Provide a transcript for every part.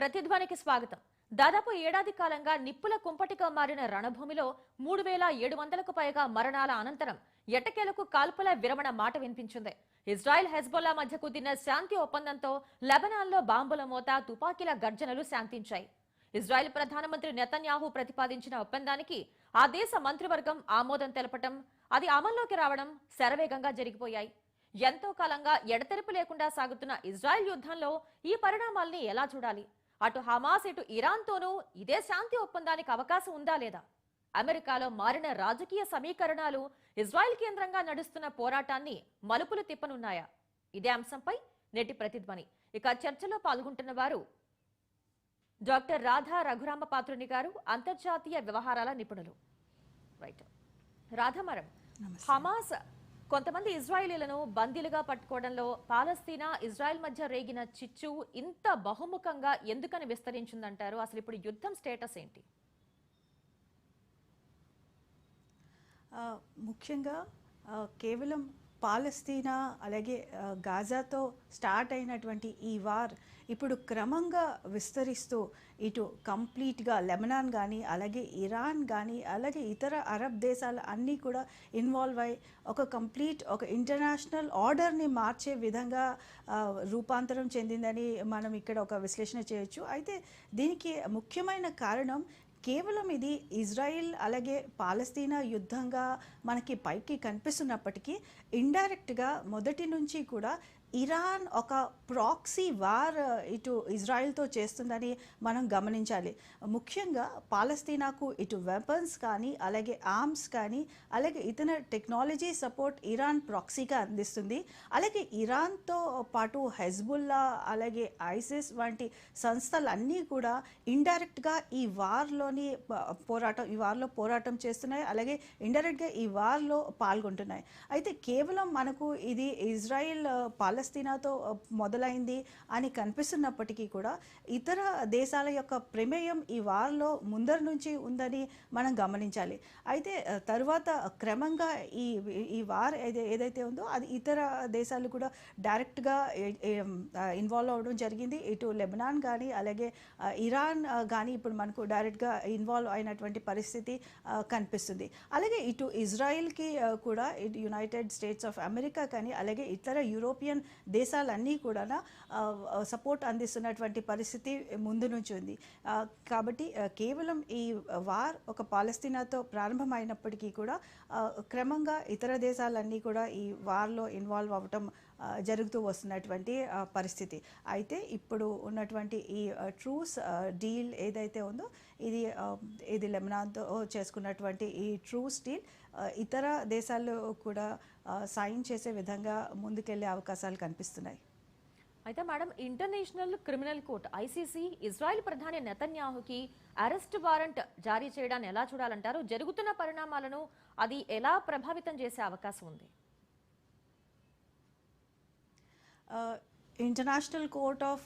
ప్రతిధ్వనికి స్వాగతం. దాదాపు ఏడాది కాలంగా నిప్పుల కుంపటిగా మారిన రణభూమిలో మూడు వేల ఏడు వందలకు పైగా మరణాల అనంతరం ఎటకేలకు కాల్పుల విరమణ మాట వినిపించింది. ఇజ్రాయెల్ హెజ్బొల్లా మధ్య కుదిరిన శాంతి ఒప్పందంతో లెబనాన్లో బాంబుల మోత తుపాకీల గర్జనలు శాంతించాయి. ఇజ్రాయెల్ ప్రధానమంత్రి నెతన్యాహు ప్రతిపాదించిన ఒప్పందానికి ఆ దేశ మంత్రివర్గం ఆమోదం తెలపటం అది అమల్లోకి రావడం శరవేగంగా జరిగిపోయాయి. ఎంతో కాలంగా ఎడతెరిపి లేకుండా సాగుతున్న ఇజ్రాయెల్ యుద్ధంలో ఈ పరిణామాల్ని ఎలా చూడాలి? అటు హమాస్ ఇటు ఇరాన్తోనూ ఇదే శాంతి ఒప్పందానికి అవకాశం ఉందా లేదా? అమెరికాలో మారిన రాజకీయ సమీకరణాలు ఇజ్రాయెల్ కేంద్రంగా నడుస్తున్న పోరాటాన్ని మలుపులు తిప్పనున్నాయా? ఇదే అంశంపై నేటి ప్రతిధ్వని. ఇక చర్చలో పాల్గొంటున్న వారు డాక్టర్ రాధా రఘురామ పాత్రుని గారు అంతర్జాతీయ వ్యవహారాల నిపుణులు. రైట్. రాధా మేడం హమాస్ కొంతమంది ఇజ్రాయేలీలను బందీలుగా పట్టుకోవడంలో పాలస్తీనా ఇజ్రాయెల్ మధ్య రేగిన చిచ్చు ఇంత బహుముఖంగా ఎందుకని విస్తరించిందంటారు? అసలు ఇప్పుడు యుద్ధం స్టేటస్ ఏంటి? ముఖ్యంగా కేవలం పాలస్తీనా అలాగే గాజాతో స్టార్ట్ అయినటువంటి ఈ వార్ ఇప్పుడు క్రమంగా విస్తరిస్తూ ఇటు కంప్లీట్గా లెబనాన్ కానీ అలాగే ఇరాన్ కానీ అలాగే ఇతర అరబ్ దేశాలు అన్నీ కూడా ఇన్వాల్వ్ అయ్యి ఒక కంప్లీట్ ఒక ఇంటర్నేషనల్ ఆర్డర్ని మార్చే విధంగా రూపాంతరం చెందిందని మనం ఇక్కడ ఒక విశ్లేషణ చేయొచ్చు. అయితే దీనికి ముఖ్యమైన కారణం కేవలం ఇది ఇజ్రాయిల్ అలాగే పాలస్తీనా యుద్ధంగా మనకి పైకి కనిపిస్తున్నప్పటికీ ఇండైరెక్ట్గా మొదటి నుంచి కూడా ఇరాన్ ఒక ప్రాక్సీ వార్ ఇటు ఇజ్రాయెల్తో చేస్తుందని మనం గమనించాలి. ముఖ్యంగా పాలస్తీనాకు ఇటు వెపన్స్ కానీ అలాగే ఆర్మ్స్ కానీ అలాగే ఇతర టెక్నాలజీ సపోర్ట్ ఇరాన్ ప్రాక్సీగా అందిస్తుంది. అలాగే ఇరాన్తో పాటు హెజ్బుల్లా అలాగే ఐసిస్ వంటి సంస్థలన్నీ కూడా ఇండైరెక్ట్గా ఈ వార్లోని పోరాటం ఈ వార్లో పోరాటం చేస్తున్నాయి. అలాగే ఇండైరెక్ట్గా ఈ వార్లో పాల్గొంటున్నాయి. అయితే కేవలం మనకు ఇది ఇజ్రాయిల్ పాల పాలస్తీనాతో మొదలైంది అని కనిపిస్తున్నప్పటికీ కూడా ఇతర దేశాల యొక్క ప్రమేయం ఈ వార్లో ముందర నుంచి ఉందని మనం గమనించాలి. అయితే తర్వాత తరువాత క్రమంగా ఈ ఈ వార్ ఏదైతే ఉందో అది ఇతర దేశాలు కూడా డైరెక్ట్గా ఇన్వాల్వ్ అవ్వడం జరిగింది. ఇటు లెబనాన్ కానీ అలాగే ఇరాన్ కానీ ఇప్పుడు మనకు డైరెక్ట్గా ఇన్వాల్వ్ అయినటువంటి పరిస్థితి కనిపిస్తుంది. అలాగే ఇటు ఇజ్రాయిల్కి కూడా ఇటు యునైటెడ్ స్టేట్స్ ఆఫ్ అమెరికా కానీ అలాగే ఇతర యూరోపియన్ దేశాలన్నీ కూడా సపోర్ట్ అందిస్తున్నటువంటి పరిస్థితి ముందు నుంచి ఉంది. ఆ, కాబట్టి కేవలం ఈ వార్ ఒక పాలస్తీనాతో ప్రారంభమైనప్పటికీ కూడా క్రమంగా ఇతర దేశాలన్నీ కూడా ఈ వార్లో ఇన్వాల్వ్ అవ్వటం జరుగుతూ వస్తున్నటువంటి పరిస్థితి. అయితే ఇప్పుడు ఉన్నటువంటి ఈ ట్రూస్ డీల్ ఏదైతే ఉందో ఇది ఇది లెబనాన్తో చేసుకున్నటువంటి ఈ ట్రూస్ డీల్ ఇతర దేశాల్లో కూడా సైన్ చేసే విధంగా ముందుకెళ్ళే అవకాశాలు కనిపిస్తున్నాయి. అయితే madam international criminal court ICC Israel ప్రధాని నెతన్యాహుకి అరెస్ట్ వారెంట్ జారీ చేయడాన్ని ఎలా చూడాలంటారు? జరుగుతున్న పరిణామాలను అది ఎలా ప్రభావితం చేసే అవకాశం ఉంది? Uh, international court of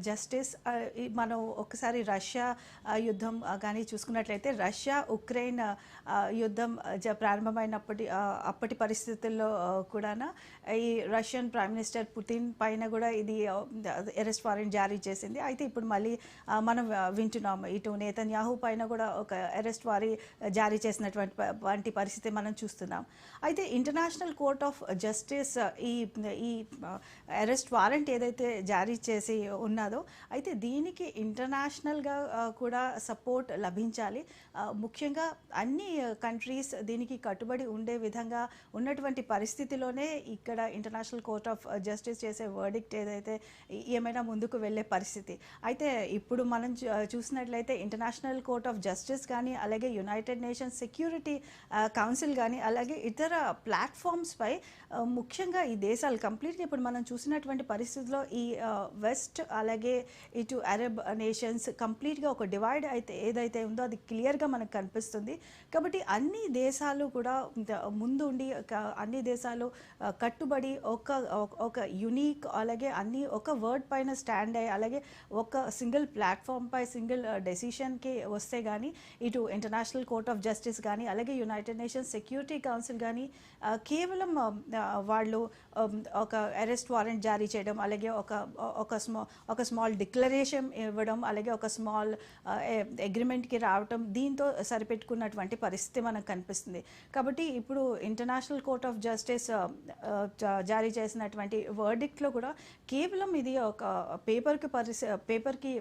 justice మనం ఒకసారి రష్యా యుద్ధం కానీ చూసుకున్నట్లయితే రష్యా ఉక్రెయిన్ యుద్ధం జ- ప్రారంభమైనప్పటి అప్పటి పరిస్థితుల్లో కూడా కూడాన ఈ రష్యన్ ప్రైమ్ మినిస్టర్ పుతిన్ పైన కూడా ఇది అరెస్ట్ వారెంట్ జారీ చేసింది. అయితే ఇప్పుడు మళ్ళీ మనం వింటున్నాం ఇటు నేతన్యాహు పైన కూడా ఒక అరెస్ట్ వారి జారీ చేసినటువంటి వంటి పరిస్థితి మనం చూస్తున్నాం. అయితే ఇంటర్నేషనల్ కోర్ట్ ఆఫ్ జస్టిస్ ఈ ఈ అరెస్ట్ వారెంట్ ఏదైతే జారీ చేసి ఉన్నదో అయితే దీనికి ఇంటర్నేషనల్గా కూడా సపోర్ట్ లభించాలి. ముఖ్యంగా అన్ని కంట్రీస్ దీనికి కట్టుబడి ఉండే విధంగా ఉన్నటువంటి పరిస్థితిలోనే ఇక్కడ ఇంటర్నేషనల్ కోర్ట్ ఆఫ్ జస్టిస్ చేసే వర్డిక్ట్ ఏదైతే ఏమైనా ముందుకు వెళ్ళే పరిస్థితి. అయితే ఇప్పుడు మనం చూ- చూసినట్లయితే ఇంటర్నేషనల్ కోర్ట్ ఆఫ్ జస్టిస్ కానీ అలాగే యునైటెడ్ నేషన్స్ సెక్యూరిటీ కౌన్సిల్ కానీ అలాగే ఇతర ప్లాట్ఫామ్స్పై ముఖ్యంగా ఈ దేశాలు కంప్లీట్గా ఇప్పుడు మనం చూసినటువంటి పరిస్థితిలో ఈ వెస్ట్ అలాగే ఇటు అరబ్ నేషన్స్ కంప్లీట్గా ఒక డివైడ్ అయితే ఏదైతే ఉందో అది క్లియర్గా మనకు కనిపిస్తుంది. కాబట్టి అన్ని దేశాలు కూడా ముందుండి ముందు ఉండి అన్ని దేశాలు కట్టుబడి ఒక ఒక- యునీక్ అలాగే అన్ని ఒక వర్డ్ పైన స్టాండ్ అయ్యి అలాగే ఒక సింగిల్ ప్లాట్ఫామ్ పై సింగిల్ డెసిషన్కి వస్తే కానీ ఇటు ఇంటర్నేషనల్ కోర్ట్ ఆఫ్ జస్టిస్ కానీ అలాగే యునైటెడ్ నేషన్స్ సెక్యూరిటీ కౌన్సిల్ కానీ కేవలం వాళ్ళు ఒక అరెస్ట్ వారెంట్ జారీ చేయడం అలాగే ఒక ఒక స్మా ఒక స్మాల్ డిక్లరేషన్ ఇవ్వడం అలాగే ఒక స్మాల్ అగ్రిమెంట్కి రావడం దీంతో సరిపెట్టుకున్నటువంటి పరిస్థితి మనకు కనిపిస్తుంది. కాబట్టి ఇప్పుడు ఇంటర్నేషనల్ కోర్ట్ ఆఫ్ జస్టిస్ జారీ చేసినటువంటి వర్డిక్ట్లో కూడా కేవలం ఇది ఒక పేపర్కి పరిస్థి పేపర్కి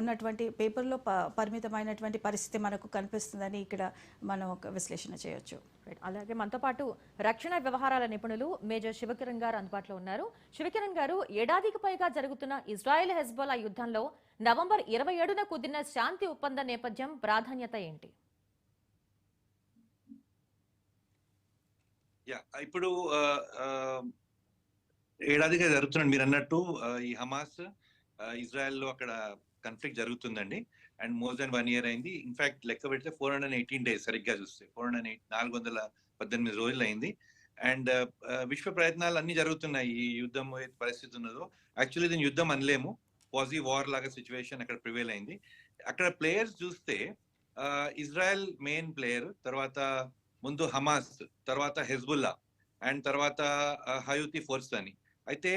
ఉన్నటువంటి పేపర్లో పరిమితమైనటువంటి పరిస్థితి మనకు కనిపిస్తుందని ఇక్కడ మనం ఒక విశ్లేషణ చేయొచ్చు. అలాగే మనతో పాటు రక్షణ వ్యవహారాల నిపుణులు మేజర్ శివకిరణ్ గారు అందుబాటులో ఉన్నారు. శివకిరణ్ గారు ఏడాదికి పైగా జరుగుతున్న ఇజ్రాయెల్ హెజ్బోలా యుద్ధంలో నవంబర్ ఇరవై ఏడున కుదిరిన శాంతి ఒప్పంద నేపథ్యం ప్రాధాన్యత ఏంటి? యా ఇప్పుడు ఏడాదిగా జరుగుతున్నాడు మీరు అన్నట్టు ఈ హమాస్ ఇజ్రాయెల్లో అక్కడ కన్ఫ్లిక్ట్ జరుగుతుందండి. And more than one year అయింది. ఇన్ఫాక్ట్ లెక్క పెడితే ఫోర్ హండ్రెడ్ ఎయిటీన్ డేస్ సరిగ్గా చూస్తే. ఫోర్ హండ్రెడ్ ఎయిట్ నాలుగు వందల పద్దెనిమిది రోజులు అయింది అండ్ విశ్వ ప్రయత్నాలు అన్ని జరుగుతున్నాయి. ఈ యుద్ధం పరిస్థితి ఉన్నదో. యాక్చువల్లీ దీని యుద్ధం అనలేము. పాజీ వార్ లాగా సిచ్యువేషన్ అక్కడ ప్రివేల్ అయింది. అక్కడ ప్లేయర్స్ చూస్తే ఇజ్రాయెల్ మెయిన్ ప్లేయర్ తర్వాత ముందు హమాస్ తర్వాత హెజ్బుల్లా అండ్ తర్వాత హయూతి ఫోర్స్ అని. అయితే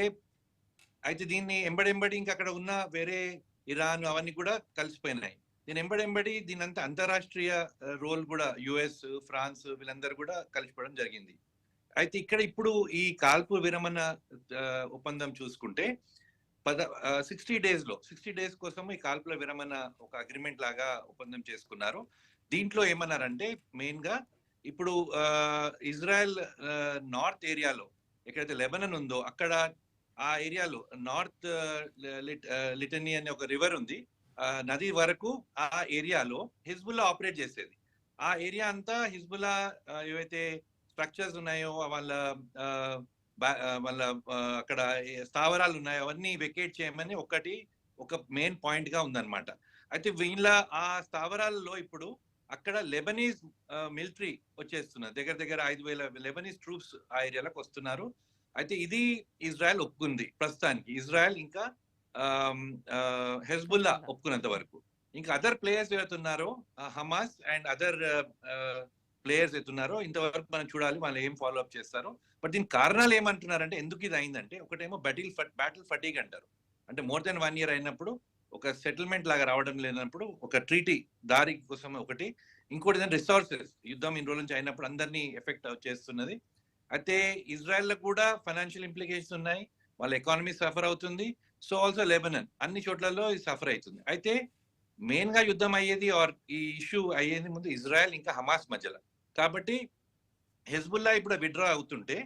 అయితే దీన్ని ఎంబడెంబడి ఇంకా అక్కడ ఉన్న వేరే ఇరాన్ అవన్నీ కూడా కలిసిపోయినాయి. దీని ఎంబడెంబడి దీని అంతా అంతరాష్ట్రీయ రోల్ కూడా యుఎస్ ఫ్రాన్స్ వీళ్ళందరూ కూడా కలిసిపోవడం జరిగింది. అయితే ఇక్కడ ఇప్పుడు ఈ కాల్పు విరమణ ఒప్పందం చూసుకుంటే పద సిక్స్టీ డేస్లో సిక్స్టీ డేస్ కోసం ఈ కాల్పుల విరమణ ఒక అగ్రిమెంట్ లాగా ఒప్పందం చేసుకున్నారు. దీంట్లో ఏమన్నారంటే మెయిన్గా ఇప్పుడు ఆ, ఇజ్రాయెల్ నార్త్ ఏరియాలో ఎక్కడైతే లెబనన్ ఉందో అక్కడ ఆ ఏరియాలో నార్త్ లిటనీ అనే ఒక రివర్ ఉంది. ఆ, నది వరకు ఆ ఏరియాలో హిజ్బుల్లా ఆపరేట్ చేసేది. ఆ ఏరియా అంతా హిజ్బుల్లా ఏవైతే స్ట్రక్చర్స్ ఉన్నాయో వాళ్ళ వాళ్ళ అక్కడ స్థావరాలు ఉన్నాయో అవన్నీ వెకేట్ చేయమని ఒకటి ఒక మెయిన్ పాయింట్గా ఉందన్నమాట. అయితే వీళ్ళ ఆ స్థావరాలలో ఇప్పుడు అక్కడ లెబనీస్ మిలిటరీ వచ్చేస్తున్నారు. దగ్గర దగ్గర ఐదు వేల లెబనీస్ ట్రూప్స్ ఆ ఏరియాలకు వస్తున్నారు. అయితే ఇది ఇజ్రాయెల్ ఒప్పుకుంది ప్రస్తుతానికి. ఇజ్రాయెల్ ఇంకా హెజ్బుల్లా ఒప్పుకున్నంత వరకు. ఇంకా అదర్ ప్లేయర్స్ ఎవరున్నారో హమాస్ అండ్ అదర్ ప్లేయర్స్ ఎత్తున్నారో ఇంతవరకు మనం చూడాలి వాళ్ళు ఏం ఫాలో అప్ చేస్తారో. బట్ దీని కారణాలు ఏమంటున్నారంటే ఎందుకు ఇది అయిందంటే ఒకటేమో బటిల్ బ్యాటిల్ ఫటీగ్ అంటారు. అంటే మోర్ దెన్ వన్ ఇయర్ అయినప్పుడు ఒక సెటిల్మెంట్ లాగా రావడం లేనప్పుడు ఒక ట్రీటీ దారి కోసం ఒకటి ఇంకోటి ఏంటంటే రిసోర్సెస్ యుద్ధం ఇన్ని రోజుల నుంచి అయినప్పుడు అందరినీ ఎఫెక్ట్ చేస్తున్నది. అయితే ఇజ్రాయెల్లో కూడా ఫైనాన్షియల్ ఇంప్లికేషన్స్ ఉన్నాయి వాళ్ళ ఎకానమీ సఫర్ అవుతుంది సో ఆల్సో లెబనన్ అన్ని చోట్లలో ఇది సఫర్ అవుతుంది. అయితే మెయిన్గా యుద్ధం అయ్యేది ఆర్ ఈ ఇష్యూ అయ్యేది ముందు ఇజ్రాయెల్ ఇంకా హమాస్ మధ్యలో. కాబట్టి హెజ్బుల్లా ఇప్పుడు విడ్రా అవుతుంటే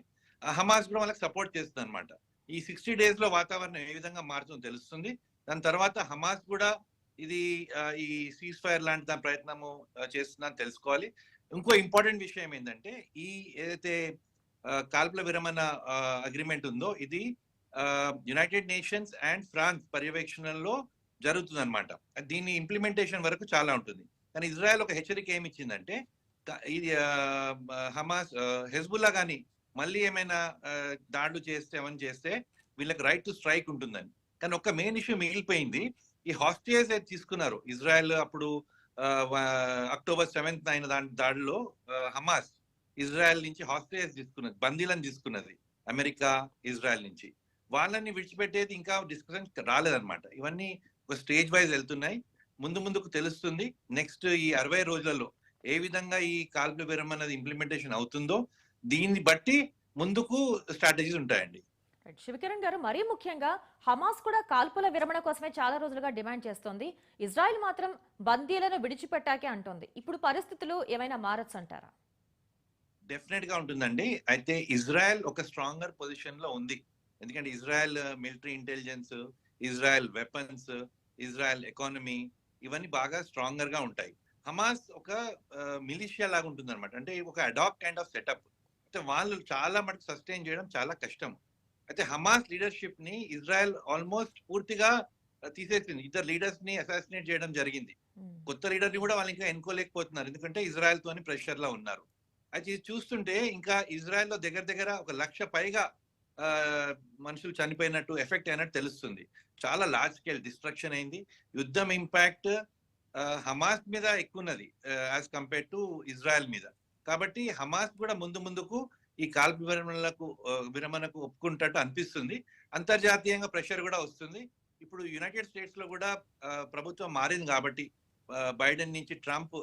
హమాస్ కూడా వాళ్ళకి సపోర్ట్ చేస్తుంది అనమాట ఈ సిక్స్టీ డేస్లో వాతావరణం ఏ విధంగా మారుతుందో తెలుస్తుంది. దాని తర్వాత హమాస్ కూడా ఇది ఈ సీజ్ ఫైర్ లాంటి దాని ప్రయత్నము చేస్తుందని తెలుసుకోవాలి. ఇంకో ఇంపార్టెంట్ విషయం ఏంటంటే ఈ ఏదైతే కాల్పుల విరమణ అగ్రిమెంట్ ఉందో ఇది యునైటెడ్ నేషన్స్ అండ్ ఫ్రాన్స్ పర్యవేక్షణలో జరుగుతుంది అనమాట దీని ఇంప్లిమెంటేషన్ వరకు చాలా ఉంటుంది. కానీ ఇజ్రాయెల్ ఒక హెచ్చరిక ఏమి ఇచ్చిందంటే ఇది హమాస్ హెజ్బుల్లా కానీ మళ్ళీ ఏమైనా దాడులు చేస్తే ఏమైనా చేస్తే వీళ్ళకి రైట్ టు స్ట్రైక్ ఉంటుందని కానీ ఒక మెయిన్ ఇష్యూ మిగిలిపోయింది. ఈ హాస్టేజ్ అయితే తీసుకున్నారు. ఇజ్రాయెల్ అప్పుడు అక్టోబర్ సెవెంత్ అయిన దాని దాడిలో హమాస్ ఇజ్రాయెల్ నుంచి హాస్టేజ్ తీసుకున్నది బందీలను తీసుకున్నది అమెరికా ఇజ్రాయెల్ నుంచి. వాళ్ళని విడిచిపెట్టేది ఇంకా డిస్కషన్ రాలేదన్నమాట. ఇవన్నీ ఒక స్టేజ్ వైజ్ వెళ్తున్నాయి. ముందు ముందుకు తెలుస్తుంది. నెక్స్ట్ ఈ అరవై రోజులలో ఏ విధంగా ఈ కాల్పుల విరమణ ఇంప్లిమెంటేషన్ అవుతుందో దీన్ని బట్టి ముందుకు స్ట్రాటజీస్ ఉంటాయండి. శివకిరణ్ గారు మరీ ముఖ్యంగా హమాస్ కూడా కాల్పుల విరమణ కోసమే చాలా రోజులుగా డిమాండ్ చేస్తోంది. ఇజ్రాయెల్ మాత్రం బందీలను విడిచిపెట్టాకే అంటోంది. ఇప్పుడు పరిస్థితులు ఏమైనా మారచ్చు అంటారా డెఫినెట్గా ఉంటుందండి. అయితే ఇజ్రాయెల్ ఒక స్ట్రాంగర్ పొజిషన్లో ఉంది. ఎందుకంటే Israel military intelligence Israel weapons Israel economy ఇవన్నీ బాగా స్ట్రాంగర్గా ఉంటాయి. హమాస్ ఒక మిలిషియా లాగా ఉంటుంది అనమాట అంటే ఒక అడాప్ట్ కైండ్ ఆఫ్ సెటప్ అయితే వాళ్ళు చాలా మటుకు సస్టైన్ చేయడం చాలా కష్టం. అయితే హమాస్ లీడర్షిప్ని ఇజ్రాయెల్ ఆల్మోస్ట్ పూర్తిగా తీసేసింది. ఇద్దరు లీడర్స్ని అసాసినేట్ చేయడం జరిగింది. కొత్త లీడర్ని కూడా వాళ్ళు ఇంకా ఎన్నుకోలేకపోతున్నారు. ఎందుకంటే ఇజ్రాయెల్ తోని ప్రెషర్లో ఉన్నారు. అయితే ఇది చూస్తుంటే ఇంకా ఇజ్రాయెల్లో దగ్గర దగ్గర ఒక లక్ష పైగా మనుషులు చనిపోయినట్టు ఎఫెక్ట్ అయినట్టు తెలుస్తుంది. చాలా లార్జ్ స్కేల్ డిస్ట్రక్షన్ అయింది. యుద్ధం ఇంపాక్ట్ హమాస్ మీద ఎక్కువ ఉన్నది యాజ్ కంపేర్ టు ఇజ్రాయెల్ మీద. కాబట్టి హమాస్ కూడా ముందు ముందుకు ఈ కాల్పు విరమణలకు విరమణకు ఒప్పుకుంటట్టు అనిపిస్తుంది. అంతర్జాతీయంగా ప్రెషర్ కూడా వస్తుంది. ఇప్పుడు యునైటెడ్ స్టేట్స్లో కూడా ప్రభుత్వం మారింది కాబట్టి బైడెన్ నుంచి ట్రంప్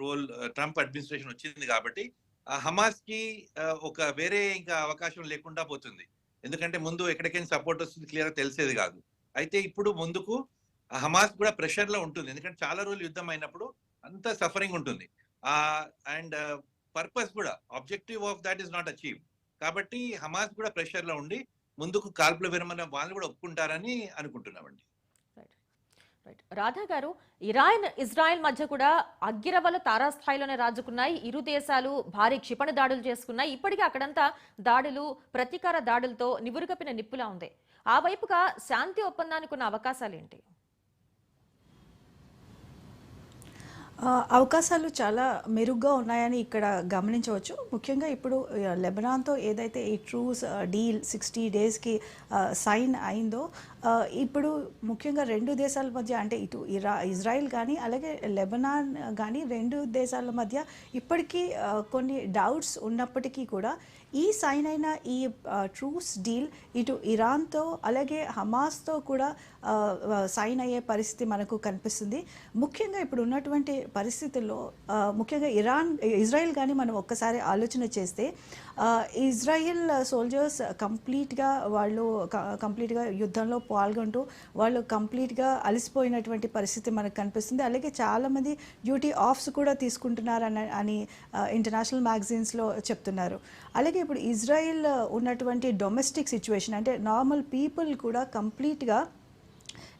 రోల్ ట్రంప్ అడ్మినిస్ట్రేషన్ వచ్చింది కాబట్టి ఆ హమాస్కి ఒక వేరే ఇంకా అవకాశం లేకుండా పోతుంది. ఎందుకంటే ముందు ఎక్కడికైనా సపోర్ట్ వస్తుంది క్లియర్గా తెలిసేది కాదు. అయితే ఇప్పుడు ముందుకు హమాస్ కూడా ప్రెషర్లో ఉంటుంది. ఎందుకంటే చాలా రోజులు యుద్ధం అయినప్పుడు అంత సఫరింగ్ ఉంటుంది. అండ్ పర్పస్ కూడా objective of that is not achieve కాబట్టి హమాస్ కూడా ప్రెషర్లో ఉండి ముందుకు కాల్పుల విరమణ వాళ్ళు కూడా ఒప్పుకుంటారని అనుకుంటున్నామండి. రైట్. రాధా గారు ఇరాన్ ఇజ్రాయెల్ మధ్య కూడా అగ్గిరవలు తారాస్థాయిలోనే రాజుకున్నాయి. ఇరు దేశాలు భారీ క్షిపణి దాడులు చేసుకున్నాయి. ఇప్పటికీ అక్కడంతా దాడులు ప్రతీకార దాడులతో నివురుకపిన నిప్పులా ఉంది. ఆ వైపుగా శాంతి ఒప్పందానికి ఉన్న అవకాశాలు ఏంటి అవకాశాలు చాలా మెరుగ్గా ఉన్నాయని ఇక్కడ గమనించవచ్చు. ముఖ్యంగా ఇప్పుడు లెబనాన్తో ఏదైతే ఈ ట్రూస్ డీల్ సిక్స్టీ డేస్కి సైన్ అయిందో ఇప్పుడు ముఖ్యంగా రెండు దేశాల మధ్య అంటే ఇటు ఇరా ఇజ్రాయిల్ కానీ అలాగే లెబనాన్ కానీ రెండు దేశాల మధ్య ఇప్పటికీ కొన్ని డౌట్స్ ఉన్నప్పటికీ కూడా ఈ సైన్ అయిన ఈ ట్రూస్ డీల్ ఇటు ఇరాన్తో అలాగే హమాస్తో కూడా సైన్ అయ్యే పరిస్థితి మనకు కనిపిస్తుంది. ముఖ్యంగా ఇప్పుడు ఉన్నటువంటి పరిస్థితుల్లో ముఖ్యంగా ఇరాన్ ఇజ్రాయెల్ కానీ మనం ఒక్కసారి ఆలోచన చేస్తే ఇజ్రాయెల్ సోల్జర్స్ కంప్లీట్గా వాళ్ళు కంప్లీట్గా యుద్ధంలో పాల్గొంటూ వాళ్ళు కంప్లీట్గా అలసిపోయినటువంటి పరిస్థితి మనకు కనిపిస్తుంది. అలాగే చాలామంది డ్యూటీ ఆఫ్స్ కూడా తీసుకుంటున్నారని అని ఇంటర్నేషనల్ మ్యాగజైన్స్లో చెప్తున్నారు. అలాగే ఇప్పుడు ఇజ్రాయెల్ ఉన్నటువంటి డొమెస్టిక్ సిచ్యువేషన్ అంటే నార్మల్ పీపుల్ కూడా కంప్లీట్గా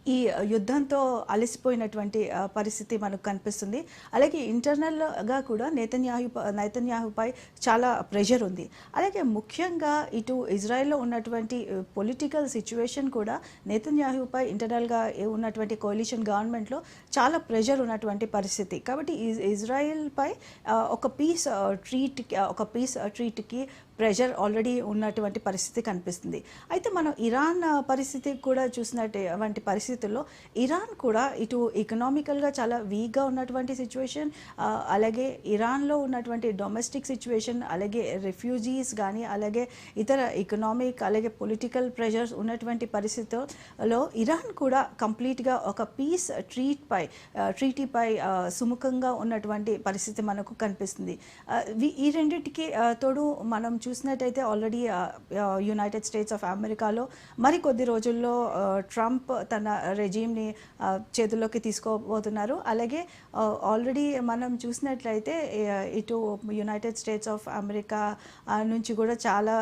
ఈ యుద్ధంతో అలసిపోయినటువంటి పరిస్థితి మనకు కనిపిస్తుంది. అలాగే ఇంటర్నల్గా కూడా నేతన్యాహు నేతన్యాహుపై చాలా ప్రెషర్ ఉంది. అలాగే ముఖ్యంగా ఇటు ఇజ్రాయెల్లో ఉన్నటువంటి పొలిటికల్ సిచ్యువేషన్ కూడా నేతన్యాహుపై ఇంటర్నల్గా ఉన్నటువంటి కోalition గవర్నమెంట్లో చాలా ప్రెషర్ ఉన్నటువంటి పరిస్థితి. కాబట్టి ఇజ్రాయెల్పై ఒక పీస్ ట్రీట్ ఒక పీస్ ట్రీట్కి ప్రెషర్ ఆల్రెడీ ఉన్నటువంటి పరిస్థితి కనిపిస్తుంది. అయితే మనం ఇరాన్ పరిస్థితి కూడా చూసినట్టు వంటి పరిస్థితుల్లో ఇరాన్ కూడా ఇటు ఎకనామికల్గా చాలా వీక్గా ఉన్నటువంటి సిచ్యువేషన్ అలాగే ఇరాన్లో ఉన్నటువంటి డొమెస్టిక్ సిచ్యువేషన్ అలాగే రెఫ్యూజీస్ కానీ అలాగే ఇతర ఎకనామిక్ అలాగే పొలిటికల్ ప్రెషర్స్ ఉన్నటువంటి పరిస్థితుల్లో ఇరాన్ కూడా కంప్లీట్గా ఒక పీస్ ట్రీట్పై ట్రీటీపై సుముఖంగా ఉన్నటువంటి పరిస్థితి మనకు కనిపిస్తుంది. ఈ రెండింటికి తోడు మనం చూసినట్టయితే ఆల్రెడీ యునైటెడ్ స్టేట్స్ ఆఫ్ అమెరికాలో మరి కొద్ది రోజుల్లో uh, ట్రంప్ తన రెజీమ్ని uh, చేతుల్లోకి తీసుకోబోతున్నారు. అలాగే uh, ఆల్రెడీ మనం చూసినట్లయితే ఇటు యునైటెడ్ స్టేట్స్ ఆఫ్ అమెరికా నుంచి కూడా చాలా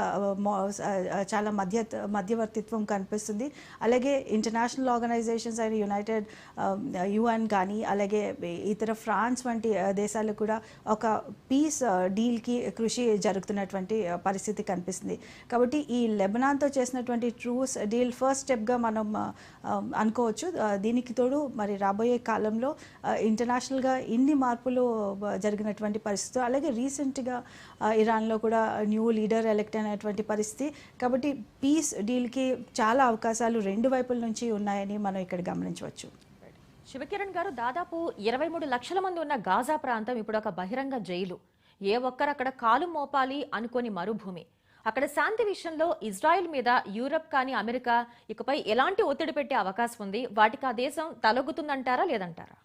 చాలా మధ్య మధ్యవర్తిత్వం కనిపిస్తుంది. అలాగే ఇంటర్నేషనల్ ఆర్గనైజేషన్స్ అయిన యునైటెడ్ యుఎన్ కానీ అలాగే ఇతర ఫ్రాన్స్ వంటి దేశాలు కూడా ఒక పీస్ డీల్కి కృషి జరుగుతున్నటువంటి పరిస్థితి కనిపిస్తుంది. కాబట్టి ఈ లెబనాన్తో చేసినటువంటి ట్రూస్ డీల్ ఫస్ట్ స్టెప్గా మనం అనుకోవచ్చు. దీనికి తోడు మరి రాబోయే కాలంలో ఇంటర్నేషనల్గా ఇన్ని మార్పులు జరిగినటువంటి పరిస్థితి. అలాగే రీసెంట్గా ఇరాన్లో కూడా న్యూ లీడర్ ఎలెక్ట్ అయినటువంటి పరిస్థితి. కాబట్టి పీస్ డీల్కి చాలా అవకాశాలు రెండు వైపుల నుంచి ఉన్నాయని మనం ఇక్కడ గమనించవచ్చు. శివకిరణ్ గారు దాదాపు ఇరవై మూడు లక్షల మంది ఉన్న గాజా ప్రాంతం ఇప్పుడు ఒక బహిరంగ జైలు. ఏ ఒక్కరు అక్కడ కాలు మోపాలి అనుకోని మరుభూమి. అక్కడ శాంతి విషయంలో ఇజ్రాయెల్ మీద యూరప్ కానీ అమెరికా ఇకపై ఎలాంటి ఒత్తిడి పెట్టే అవకాశం ఉంది? వాటికి ఆ దేశం తలొగ్గుతుందంటారా లేదంటారా?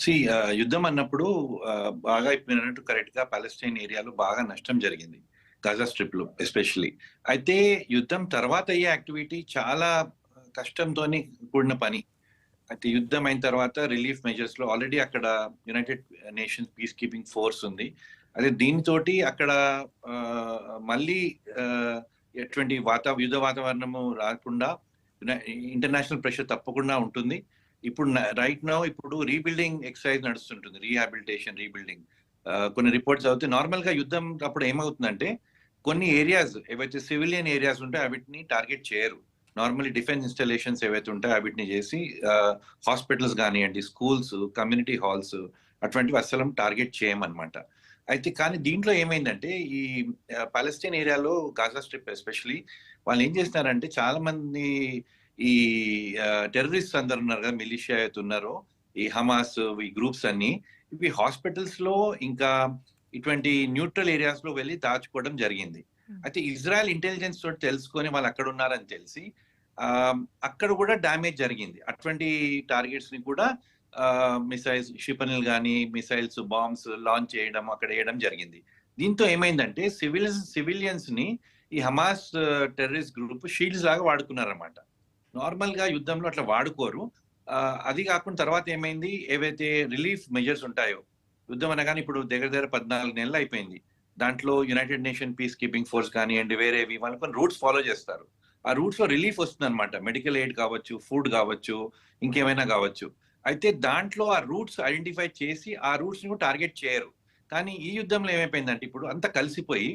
సి యుద్ధం అన్నప్పుడు బాగా ఇప్పుడు కరెక్ట్గా పాలెస్టైన్ ఏరియాలో బాగా నష్టం జరిగింది గజా స్ట్రిప్లో ఎస్పెషల్లీ అయితే యుద్ధం తర్వాత అయ్యే యాక్టివిటీ చాలా కష్టంతోని కూడిన పని. అయితే యుద్ధం అయిన తర్వాత రిలీఫ్ మెజర్స్లో ఆల్రెడీ అక్కడ United Nations piece keeping force ఉంది. అదే దీనితోటి అక్కడ మళ్ళీ ఎటువంటి వాతా యుద్ధ వాతావరణము రాకుండా ఇంటర్నేషనల్ ప్రెషర్ తప్పకుండా ఉంటుంది. ఇప్పుడు రైట్ నౌ ఇప్పుడు రీబిల్డింగ్ ఎక్సర్సైజ్ నడుస్తుంటుంది. రీహాబిలిటేషన్ రీబిల్డింగ్ కొన్ని రిపోర్ట్స్ అవుతాయి. నార్మల్గా యుద్ధం అప్పుడు ఏమవుతుందంటే కొన్ని ఏరియాస్ ఏవైతే సివిలియన్ ఏరియాస్ ఉంటాయో వాటిని టార్గెట్ చేయరు. నార్మల్లీ డిఫెన్స్ ఇన్స్టాలేషన్స్ ఏవైతే ఉంటాయో వీటిని చేసి హాస్పిటల్స్ కానివ్వండి స్కూల్స్ కమ్యూనిటీ హాల్స్ అటువంటివి అసలు టార్గెట్ చేయమన్నమాట అయితే కానీ దీంట్లో ఏమైందంటే ఈ పాలెస్టైన్ ఏరియాలో గాజా స్ట్రిప్ ఎస్పెషలీ వాళ్ళు ఏం చేస్తున్నారంటే చాలా మంది ఈ టెర్రరిస్ట్ అందరు ఉన్నారు కదా మిలిషియా అయితే ఉన్నారో ఈ హమాస్ ఈ గ్రూప్స్ అన్ని ఇవి హాస్పిటల్స్లో ఇంకా ఇటువంటి న్యూట్రల్ ఏరియాస్లో వెళ్ళి దాచుకోవడం జరిగింది Hmm. అయితే ఇజ్రాయెల్ ఇంటెలిజెన్స్ తోటి తెలుసుకొని వాళ్ళు అక్కడ ఉన్నారని తెలిసి అక్కడ కూడా డ్యామేజ్ జరిగింది. అటువంటి టార్గెట్స్ని కూడా మిసైల్స్ క్షిపణులు కానీ మిసైల్స్ బాంబ్స్ లాంచ్ చేయడం అక్కడ వేయడం జరిగింది. దీంతో ఏమైందంటే సివిలియన్స్ సివిలియన్స్ని ఈ హమాస్ టెర్రరిస్ట్ గ్రూప్ షీల్డ్స్ లాగా వాడుకున్నారన్నమాట. నార్మల్గా యుద్ధంలో అట్లా వాడుకోరు. అది కాకుండా తర్వాత ఏమైంది? ఏవైతే రిలీఫ్ మెజర్స్ ఉంటాయో యుద్ధం అనగానే ఇప్పుడు దగ్గర దగ్గర పద్నాలుగు నెలలు అయిపోయింది. దాంట్లో United Nation piece keeping force కానివ్వండి వేరేవి వాళ్ళు కొన్ని రూట్స్ ఫాలో చేస్తారు. ఆ రూట్స్లో రిలీఫ్ వస్తుంది అనమాట మెడికల్ ఎయిడ్ కావచ్చు ఫుడ్ కావచ్చు ఇంకేమైనా కావచ్చు. అయితే దాంట్లో ఆ రూట్స్ ఐడెంటిఫై చేసి ఆ రూట్స్ని టార్గెట్ చేయరు. కానీ ఈ యుద్ధంలో ఏమైపోయిందంటే ఇప్పుడు అంతా కలిసిపోయి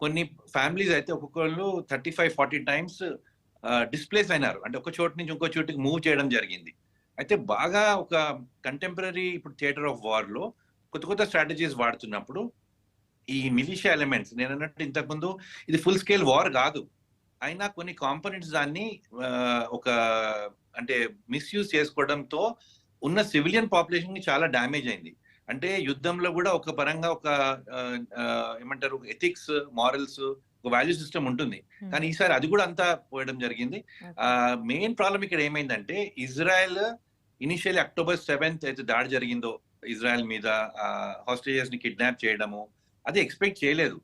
కొన్ని ఫ్యామిలీస్ అయితే ఒక్కొక్కళ్ళు thirty five forty times displace అయినారు. అంటే ఒక చోటు నుంచి ఇంకో చోటుకి మూవ్ చేయడం జరిగింది. అయితే బాగా ఒక కంటెంపరీ ఇప్పుడు థియేటర్ ఆఫ్ వార్లో కొత్త కొత్త స్ట్రాటజీస్ వాడుతున్నప్పుడు ఈ మిలిషియా ఎలిమెంట్స్ నేను అన్నట్టు ఇంతకుముందు ఇది ఫుల్ స్కేల్ వార్ కాదు. అయినా కొన్ని కాంపోనెంట్స్ దాన్ని ఒక అంటే మిస్యూజ్ చేసుకోవడంతో ఉన్న సివిలియన్ పాపులేషన్కి చాలా డ్యామేజ్ అయింది. అంటే యుద్ధంలో కూడా ఒక పరంగా ఒక ఏమంటారు ఎథిక్స్ మారల్స్ ఒక వాల్యూ సిస్టమ్ ఉంటుంది. Hmm. కానీ ఈసారి అది కూడా అంతా పోయడం జరిగింది. మెయిన్ ప్రాబ్లం ఇక్కడ ఏమైందంటే ఇజ్రాయెల్ ఇనిషియల్లీ అక్టోబర్ సెవెంత్ అయితే దాడి జరిగిందో ఇజ్రాయెల్ మీద హాస్టేజెస్ని కిడ్నాప్ చేయడము అది ఎక్స్పెక్ట్ చేయలేదు.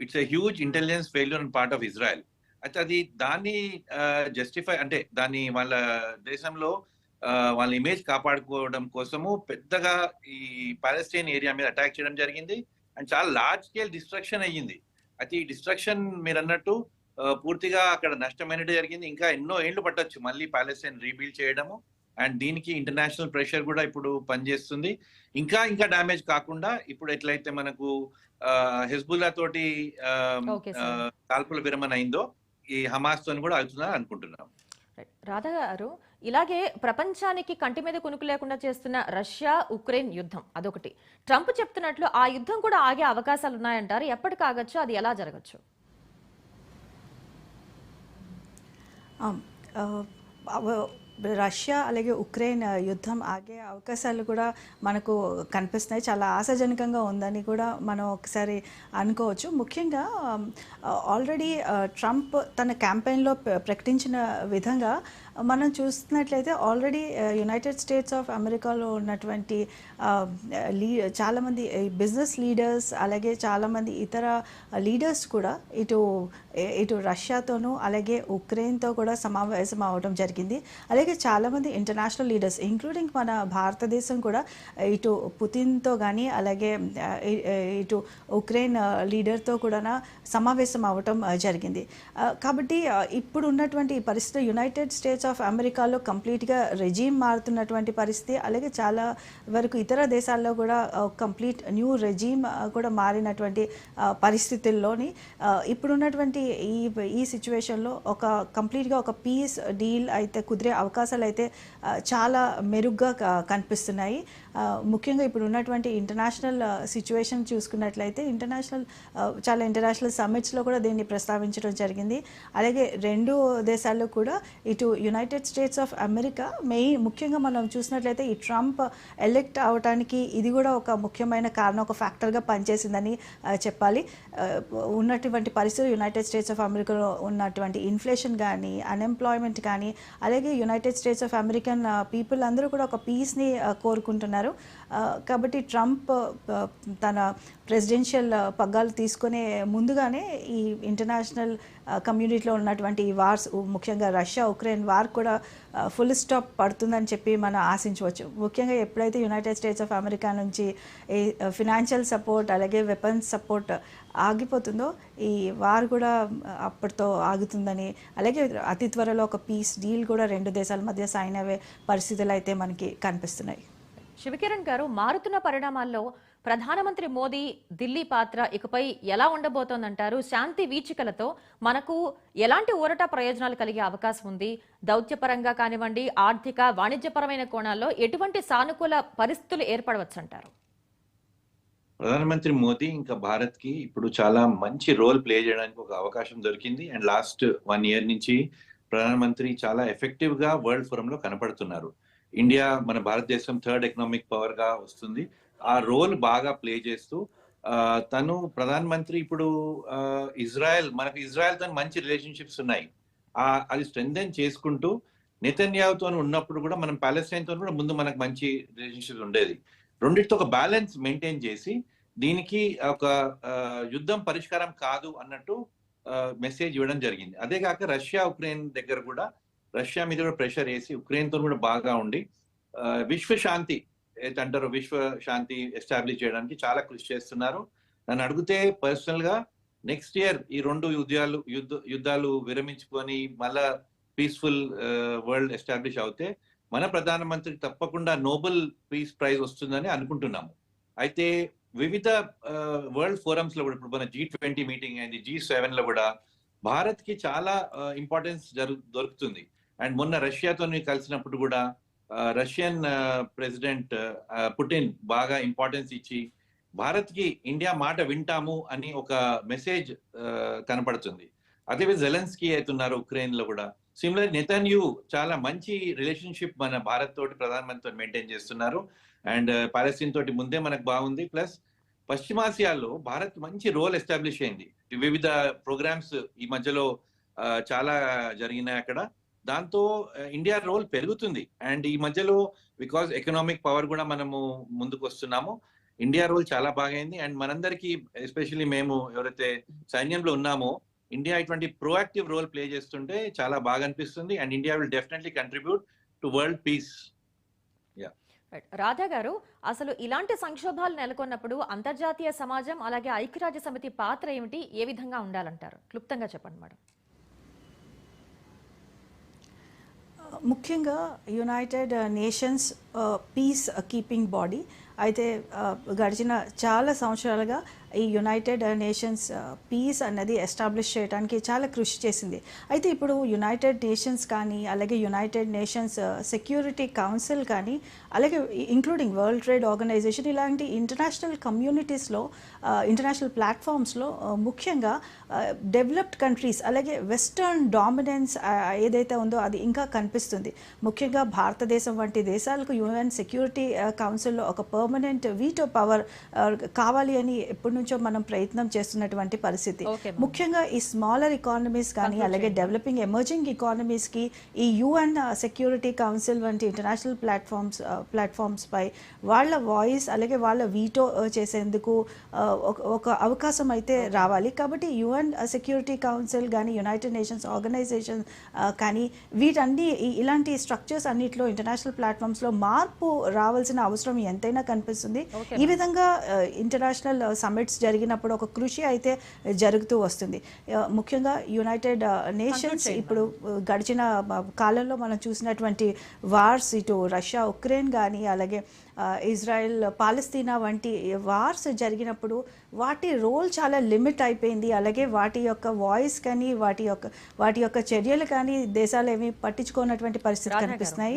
It's a huge intelligence failure and part of Israel అయితే అది దాన్ని జస్టిఫై అంటే దాన్ని వాళ్ళ దేశంలో వాళ్ళ ఇమేజ్ కాపాడుకోవడం కోసము పెద్దగా ఈ పాలస్తీన్ ఏరియా మీద అటాక్ చేయడం జరిగింది. అండ్ చాలా లార్జ్ స్కేల్ డిస్ట్రక్షన్ అయ్యింది. అయితే ఈ డిస్ట్రక్షన్ మీరు అన్నట్టు పూర్తిగా అక్కడ నష్టమైనట్టు జరిగింది. ఇంకా ఎన్నో ఏళ్ళు పట్టొచ్చు. మళ్ళీ పాలస్తీన్ రీబిల్డ్ చేయడము. అండ్ దీనికి ఇంటర్నేషనల్ ప్రెషర్ కూడా ఇప్పుడు పనిచేస్తుంది. ఇంకా ఇంకా డ్యామేజ్ కాకుండా ఇప్పుడు ఎట్లయితే మనకు హెజ్బుల్లా తోటి. కాల్పుల విరమణ అయిందో ఈ హమాస్ తోని కూడా అవుతుందని అనుకుంటున్నాం. రాధా గారు ఇలాగే ప్రపంచానికి కంటి మీద కునుకు లేకుండా చేస్తున్న రష్యా ఉక్రెయిన్ యుద్ధం అదొకటి. ట్రంప్ చెప్తున్నట్లు ఆ యుద్ధం కూడా ఆగే అవకాశాలు ఉన్నాయంటారు ఎప్పటికి ఆగచ్చు? అది ఎలా జరగచ్చు? రష్యా అలాగే ఉక్రెయిన్ యుద్ధం ఆగే అవకాశాలు కూడా మనకు కనిపిస్తున్నాయి. చాలా ఆశాజనకంగా ఉందని కూడా మనం ఒకసారి అనుకోవచ్చు. ముఖ్యంగా ఆల్రెడీ ట్రంప్ తన క్యాంపెయిన్లో ప్రకటించిన విధంగా మనం చూస్తున్నట్లయితే ఆల్రెడీ యునైటెడ్ స్టేట్స్ ఆఫ్ అమెరికాలో ఉన్నటువంటి uh, లీ చాలామంది బిజినెస్ లీడర్స్ అలాగే చాలామంది ఇతర uh, లీడర్స్ కూడా ఇటు ఇటు రష్యాతోనూ అలాగే ఉక్రెయిన్తో కూడా సమావేశం అవ్వడం జరిగింది. అలాగే చాలామంది ఇంటర్నేషనల్ లీడర్స్ ఇంక్లూడింగ్ మన భారతదేశం కూడా ఇటు పుతిన్తో కానీ అలాగే uh, ఇటు ఉక్రెయిన్ లీడర్తో కూడా సమావేశం అవ్వటం జరిగింది. కాబట్టి ఇప్పుడు ఉన్నటువంటి పరిస్థితి యునైటెడ్ స్టేట్స్ ఆఫ్ అమెరికాలో కంప్లీట్గా రెజీమ్ మారుతున్నటువంటి పరిస్థితి అలాగే చాలా వరకు ఇతర దేశాల్లో కూడా కంప్లీట్ న్యూ రెజీమ్ కూడా మారినటువంటి పరిస్థితుల్లోని ఇప్పుడున్నటువంటి ఈ ఈ సిచ్యువేషన్లో ఒక కంప్లీట్గా ఒక పీస్ డీల్ అయితే కుదిరే అవకాశాలు అయితే చాలా మెరుగ్గా కనిపిస్తున్నాయి. ముఖ్యంగా ఇప్పుడు ఉన్నటువంటి ఇంటర్నేషనల్ సిచ్యువేషన్ చూసుకున్నట్లయితే ఇంటర్నేషనల్ చాలా ఇంటర్నేషనల్ సమ్మిట్స్లో కూడా దీన్ని ప్రస్తావించడం జరిగింది. అలాగే రెండు దేశాల్లో కూడా ఇటు United States of America main ముఖ్యంగా మనం చూసినట్లయితే ఈ ట్రంప్ ఎలెక్ట్ అవడానికి ఇది కూడా ఒక ముఖ్యమైన కారణం ఒక ఫ్యాక్టర్గా పనిచేసిందని చెప్పాలి. ఉన్నటువంటి పరిస్థితులు యునైటెడ్ స్టేట్స్ ఆఫ్ అమెరికాలో ఉన్నటువంటి ఇన్ఫ్లేషన్ కానీ అన్ఎంప్లాయ్మెంట్ కానీ అలాగే United States of American people అందరూ కూడా ఒక పీస్ని కోరుకుంటున్నారు. ఆ, కాబట్టి ట్రంప్ తన ప్రెసిడెన్షియల్ పగ్గాలు తీసుకునే ముందుగానే ఈ ఇంటర్నేషనల్ కమ్యూనిటీలో ఉన్నటువంటి ఈ వార్స్ ముఖ్యంగా రష్యా ఉక్రెయిన్ వార్ కూడా ఫుల్ స్టాప్ పడుతుందని చెప్పి మనం ఆశించవచ్చు. ముఖ్యంగా ఎప్పుడైతే యునైటెడ్ స్టేట్స్ ఆఫ్ అమెరికా నుంచి ఈ ఫినాన్షియల్ సపోర్ట్ అలాగే వెపన్స్ సపోర్ట్ ఆగిపోతుందో ఈ వార్ కూడా అప్పటితో ఆగుతుందని అలాగే అతి త్వరలో ఒక పీస్ డీల్ కూడా రెండు దేశాల మధ్య సైన్ అయ్యే పరిస్థితులు అయితే మనకి కనిపిస్తున్నాయి. శివకిరణ్ గారు మారుతున్న పరిణామాల్లో ప్రధానమంత్రి మోదీ ఢిల్లీ పాత్ర ఇకపై ఎలా ఉండబోతోందంటారు? శాంతి వీచికలతో మనకు ఎలాంటి ఊరట ప్రయోజనాలు కలిగే అవకాశం ఉంది? దౌత్యపరంగా కానివ్వండి ఆర్థిక వాణిజ్యపరమైన కోణాల్లో ఎటువంటి సానుకూల పరిస్థితులు ఏర్పడవచ్చంటారు? ప్రధానమంత్రి మోదీ ఇంకా భారత్కి ఇప్పుడు చాలా మంచి రోల్ ప్లే చేయడానికి ఒక అవకాశం దొరికింది. అండ్ లాస్ట్ వన్ ఇయర్ నుంచి ప్రధానమంత్రి చాలా ఎఫెక్టివ్గా వరల్డ్ ఫోరం లో కనపడుతున్నారు. ఇండియా మన భారతదేశం థర్డ్ ఎకనామిక్ పవర్గా వస్తుంది. ఆ రోల్ బాగా ప్లే చేస్తూ తను ప్రధాన మంత్రి ఇప్పుడు ఆ, ఇజ్రాయెల్ మనకు ఇజ్రాయెల్తో మంచి రిలేషన్షిప్స్ ఉన్నాయి. ఆ, అది స్ట్రెంగ్ చేసుకుంటూ నితన్యావుతో ఉన్నప్పుడు కూడా మనం పాలస్తీన్తో కూడా ముందు మనకు మంచి రిలేషన్షిప్ ఉండేది. రెండింటితో ఒక బ్యాలెన్స్ మెయింటైన్ చేసి దీనికి ఒక యుద్ధం పరిష్కారం కాదు అన్నట్టు మెసేజ్ ఇవ్వడం జరిగింది. అదే కాక రష్యా ఉక్రెయిన్ దగ్గర కూడా రష్యా మీద కూడా ప్రెషర్ వేసి ఉక్రెయిన్తో కూడా బాగా ఉండి విశ్వ శాంతి ఏదైతే విశ్వ శాంతి ఎస్టాబ్లిష్ చేయడానికి చాలా కృషి చేస్తున్నారు. నన్ను అడిగితే పర్సనల్గా నెక్స్ట్ ఇయర్ ఈ రెండు యుద్ధాలు యుద్ధ యుద్ధాలు విరమించుకొని మళ్ళా పీస్ఫుల్ వరల్డ్ ఎస్టాబ్లిష్ అవుతే మన ప్రధానమంత్రికి తప్పకుండా నోబెల్ పీస్ ప్రైజ్ వస్తుందని అనుకుంటున్నాము. అయితే వివిధ వరల్డ్ ఫోరమ్స్లో కూడా ఇప్పుడు మన జీ ట్వంటీ మీటింగ్ అయింది జీ సెవెన్లో కూడా భారత్కి చాలా ఇంపార్టెన్స్ జరు దొరుకుతుంది. అండ్ మొన్న రష్యాతో కలిసినప్పుడు కూడా రష్యన్ ప్రెసిడెంట్ పుటిన్ బాగా ఇంపార్టెన్స్ ఇచ్చి భారత్కి ఇండియా మాట వింటాము అని ఒక మెసేజ్ కనపడుతుంది. అదేవిధంగా జెలెన్స్కీ అవుతున్నారు ఉక్రెయిన్లో కూడా. సిమిలర్ నెతన్యూ చాలా మంచి రిలేషన్షిప్ మన భారత్ తోటి ప్రధానమంత్రితో మెయింటైన్ చేస్తున్నారు. అండ్ పాలస్తీన్ తోటి ముందే మనకు బాగుంది. ప్లస్ పశ్చిమాసియాలో భారత్ మంచి రోల్ ఎస్టాబ్లిష్ అయింది. వివిధ ప్రోగ్రామ్స్ ఈ మధ్యలో చాలా జరిగినాయి అక్కడ. దాంతో ఇండియా రోల్ పెరుగుతుంది. అండ్ ఈ మధ్యలో బికాస్ ఎకనామిక్ పవర్ కూడా మనము ముందుకు వస్తున్నాము ఇండియా రోల్ చాలా బాగైంది. అండ్ మనందరికీ ఎస్పెషల్లీ మేము ఎవరైతే సైన్యంలో ఉన్నామో ఇండియా ఇటువంటి ప్రోయాక్టివ్ రోల్ ప్లే చేస్తుంటే చాలా బాగా అనిపిస్తుంది and India will definitely contribute to world peace. Radha garu అసలు ఇలాంటి సంక్షోభాలు నెలకొన్నప్పుడు అంతర్జాతీయ సమాజం అలాగే ఐక్యరాజ్య సమితి పాత్ర ఏమిటి? ఏ విధంగా ఉండాలంటారు? క్లుప్తంగా చెప్పండి మేడం. ముఖ్యంగా United Nations peace keeping body అయితే uh, గడిచిన చాలా సంవత్సరాలుగా ఈ యునైటెడ్ నేషన్స్ పీస్ అన్నది ఎస్టాబ్లిష్ చేయడానికి చాలా కృషి చేసింది. అయితే ఇప్పుడు యునైటెడ్ నేషన్స్ కానీ అలాగే యునైటెడ్ నేషన్స్ సెక్యూరిటీ కౌన్సిల్ కానీ అలాగే ఇంక్లూడింగ్ వరల్డ్ ట్రేడ్ ఆర్గనైజేషన్ ఇలాంటి ఇంటర్నేషనల్ కమ్యూనిటీస్లో ఇంటర్నేషనల్ ప్లాట్ఫామ్స్లో ముఖ్యంగా uh, డెవలప్డ్ కంట్రీస్ అలాగే వెస్టర్న్ డామినెన్స్ uh, ఏదైతే ఉందో అది ఇంకా కనిపిస్తుంది. ముఖ్యంగా భారతదేశం వంటి దేశాలకు యుఎన్ సెక్యూరిటీ కౌన్సిల్లో ఒక పర్మనెంట్ వీటో పవర్ కావాలి అని ఎప్పుడు నుంచో మనం ప్రయత్నం చేస్తున్నటువంటి పరిస్థితి. ముఖ్యంగా ఈ స్మాలర్ ఎకానమీస్ కానీ అలాగే. డెవలపింగ్ ఎమర్జింగ్ ఎకానమీస్కి ఈ యుఎన్ సెక్యూరిటీ కౌన్సిల్ వంటి ఇంటర్నేషనల్ ప్లాట్ఫామ్స్ ప్లాట్ఫామ్స్ పై వాళ్ళ వాయిస్ అలాగే వాళ్ళ వీటో చేసేందుకు ఆ, ఒక- అవకాశం అయితే రావాలి. కాబట్టి యుఎన్ సెక్యూరిటీ కౌన్సిల్ కానీ యునైటెడ్ నేషన్స్ ఆర్గనైజేషన్ కానీ వీటన్ని ఇలాంటి స్ట్రక్చర్స్ అన్నిట్లో ఇంటర్నేషనల్ ప్లాట్ఫామ్స్లో మార్పు రావాల్సిన అవసరం ఎంతైనా కనిపిస్తుంది. ఈ విధంగా ఇంటర్నేషనల్ సమ్మిట్స్ జరిగినప్పుడు ఒక కృషి అయితే జరుగుతూ వస్తుంది. ముఖ్యంగా యునైటెడ్ నేషన్స్ ఇప్పుడు గడిచిన కాలంలో మనం చూసినటువంటి వార్స్ ఇటు రష్యా ఉక్రెయిన్ కానీ అలాగే ఇజ్రాయెల్ పాలస్తీనా వంటి వార్స్ జరిగినప్పుడు వాటి రోల్ చాలా లిమిట్ అయిపోయింది. అలాగే వాటి యొక్క వాయిస్ కానీ వాటి యొక్క వాటి యొక్క చర్యలు కానీ దేశాలు ఏమి పట్టించుకోనటువంటి పరిస్థితి కనిపిస్తున్నాయి.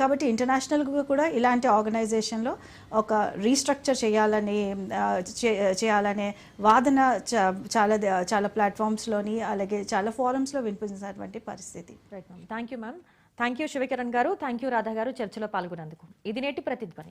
కాబట్టి ఇంటర్నేషనల్గా కూడా ఇలాంటి ఆర్గనైజేషన్లో ఒక రీస్ట్రక్చర్ చేయాలని చేయాలనే వాదన చాలా చాలా ప్లాట్ఫామ్స్లోని అలాగే చాలా ఫోరమ్స్లో వినిపించినటువంటి పరిస్థితి. Thank you ma'am thank you Shivakiran garu. Thank you Radha గారు చర్చలో పాల్గొన్నందుకు. ఇది నేటి ప్రతిధ్వని.